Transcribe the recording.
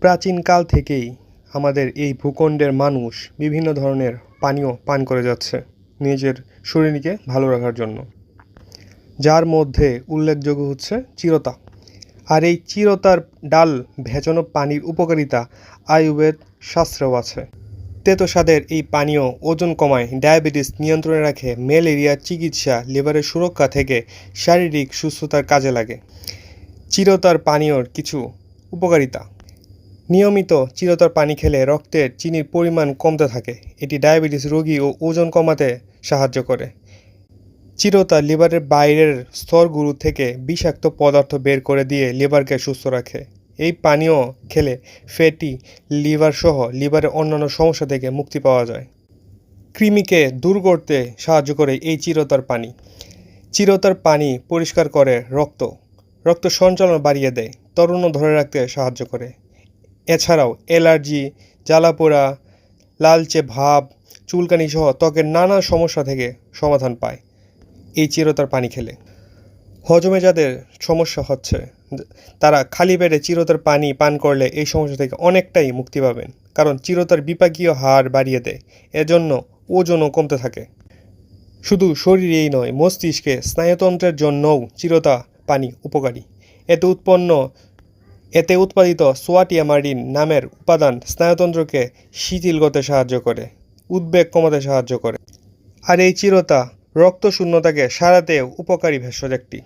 প্রাচীনকাল থেকেই আমাদের এই ভূখণ্ডের মানুষ বিভিন্ন ধরনের পানীয় পান করে যাচ্ছে নিজের শরীরকে ভালো রাখার জন্য। যার মধ্যে উল্লেখযোগ্য হচ্ছে চিরতা। আর এই চিরতার ডাল ভেজানো পানির উপকারিতা আয়ুর্বেদ শাস্ত্রেও আছে। তেতো স্বাদের এই পানীয় ওজন কমায়, ডায়াবেটিস নিয়ন্ত্রণে রাখে, ম্যালেরিয়া চিকিৎসা, লিভারের সুরক্ষা থেকে শারীরিক সুস্থতার কাজে লাগে। চিরতার পানীয়র কিছু উপকারিতা। নিয়মিত চিরতার পানি খেলে রক্তের চিনির পরিমাণ কমতে থাকে। এটি ডায়াবেটিস রোগী ও ওজন কমাতে সাহায্য করে। চিরতা লিভারের বাইরের স্তরগুলো থেকে বিষাক্ত পদার্থ বের করে দিয়ে লিভারকে সুস্থ রাখে। এই পানীয় খেলে ফ্যাটি, লিভার সহ লিভারের অন্যান্য সমস্যা থেকে মুক্তি পাওয়া যায়। কৃমিকে দূর করতে সাহায্য করে এই চিরতার পানি। চিরতার পানি পরিষ্কার করে রক্ত। রক্ত সঞ্চালন বাড়িয়ে দেয়, তরুণ ধরে রাখতে সাহায্য করে। এছাড়াও অ্যালার্জি জ্বালাপোড়া, লালচে ভাব, চুলকানি সহ ত্বকের নানা সমস্যা থেকে সমাধান পায়। এই চিরতার পানি খেলে। হজমে যাদের সমস্যা হচ্ছে, তারা খালি পেটে চিরতার পানি পান করলে এই সমস্যা থেকে অনেকটাই মুক্তি পাবেন। কারণ চিরতার বিপাকীয় হার বাড়িয়ে দেয়, এজন্য ওজনও কমতে থাকে। শুধু শরীরেই নয়, মস্তিষ্কে স্নায়ুতন্ত্রের জন্যও চিরতা পানি উপকারী। এতে উৎপন্ন এতে উৎপাদিত সোয়াটিয়ামারিন নামের উপাদান স্নায়ুতন্ত্রকে শিথিল করতে সাহায্য করে, উদ্বেগ কমাতে সাহায্য করে। আর এই চিরতা রক্ত শূন্যতাকে সারাতে উপকারী ভেষজ একটি।